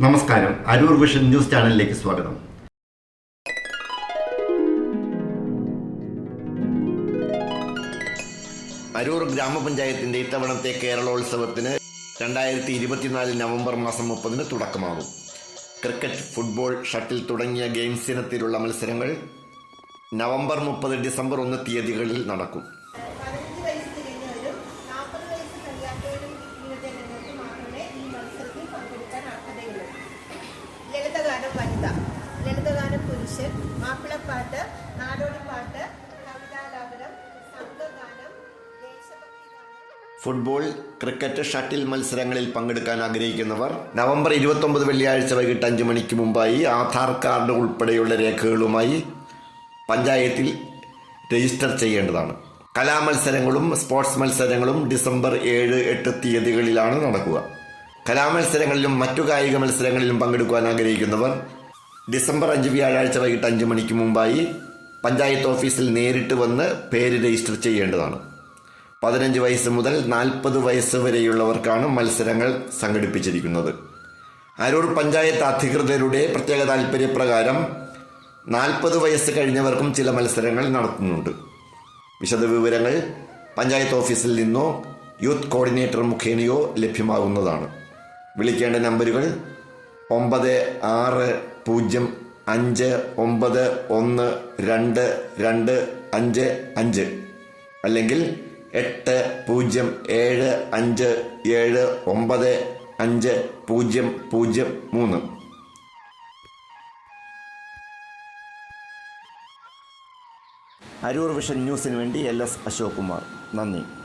നമസ്കാരം. Aroor vision news ചാനലിലേക്ക് സ്വാഗതം. അരൂർ ഗ്രാമപഞ്ചായത്തിന്റെ ഇത്തവണത്തെ കേരളോത്സവത്തിന് രണ്ടായിരത്തി ഇരുപത്തിനാല് നവംബർ മാസം മുപ്പതിന് തുടക്കമാകും. ക്രിക്കറ്റ് ഫുട്ബോൾ ഷട്ടിൽ തുടങ്ങിയ ഗെയിംസ് ഇനത്തിലുള്ള മത്സരങ്ങൾ നവംബർ മുപ്പത് ഡിസംബർ ഒന്ന് തീയതികളിൽ നടക്കും. വനിത ലളിതഗാനം പുരുഷൻ മാപ്പിളപ്പാട്ട് നാടോടിപ്പാട്ട് കവിതാലാപനം സംഘഗാനം ഫുട്ബോൾ ക്രിക്കറ്റ് ഷട്ടിൽ മത്സരങ്ങളിൽ പങ്കെടുക്കാൻ ആഗ്രഹിക്കുന്നവർ നവംബർ ഇരുപത്തൊമ്പത് വെള്ളിയാഴ്ച വൈകിട്ട് അഞ്ച് മണിക്ക് മുമ്പായി ആധാർ കാർഡ് ഉൾപ്പെടെയുള്ള രേഖകളുമായി പഞ്ചായത്തിൽ രജിസ്റ്റർ ചെയ്യേണ്ടതാണ്. കലാമത്സരങ്ങളും സ്പോർട്സ് മത്സരങ്ങളും ഡിസംബർ ഏഴ് എട്ട് തീയതികളിലാണ് നടക്കുക. കലാമത്സരങ്ങളിലും മറ്റു കായിക മത്സരങ്ങളിലും പങ്കെടുക്കുവാൻ ആഗ്രഹിക്കുന്നവർ ഡിസംബർ അഞ്ച് വ്യാഴാഴ്ച വൈകിട്ട് അഞ്ച് മണിക്ക് മുമ്പായി പഞ്ചായത്ത് ഓഫീസിൽ നേരിട്ട് വന്ന് പേര് രജിസ്റ്റർ ചെയ്യേണ്ടതാണ്. പതിനഞ്ച് വയസ്സ് മുതൽ നാൽപ്പത് വയസ്സ് വരെയുള്ളവർക്കാണ് മത്സരങ്ങൾ സംഘടിപ്പിച്ചിരിക്കുന്നത്. അരൂർ പഞ്ചായത്ത് അധികൃതരുടെ പ്രത്യേക താൽപ്പര്യപ്രകാരം നാൽപ്പത് വയസ്സ് കഴിഞ്ഞവർക്കും ചില മത്സരങ്ങൾ നടത്തുന്നുണ്ട്. വിശദവിവരങ്ങൾ പഞ്ചായത്ത് ഓഫീസിൽ നിന്നോ യൂത്ത് കോർഡിനേറ്റർ മുഖേനയോ ലഭ്യമാകുന്നതാണ്. വിളിക്കേണ്ട നമ്പറുകൾ ഒമ്പത് ആറ് പൂജ്യം അഞ്ച് ഒമ്പത് ഒന്ന് രണ്ട് രണ്ട് അഞ്ച് അഞ്ച്. അല്ലെങ്കിൽ എട്ട് പൂജ്യം ഏഴ് അഞ്ച് ഏഴ് ഒമ്പത് അഞ്ച് പൂജ്യം പൂജ്യം മൂന്ന്. അരൂർ വിഷൻ ന്യൂസിന് വേണ്ടി എൽ എസ് അശോക് കുമാർ നന്ദി.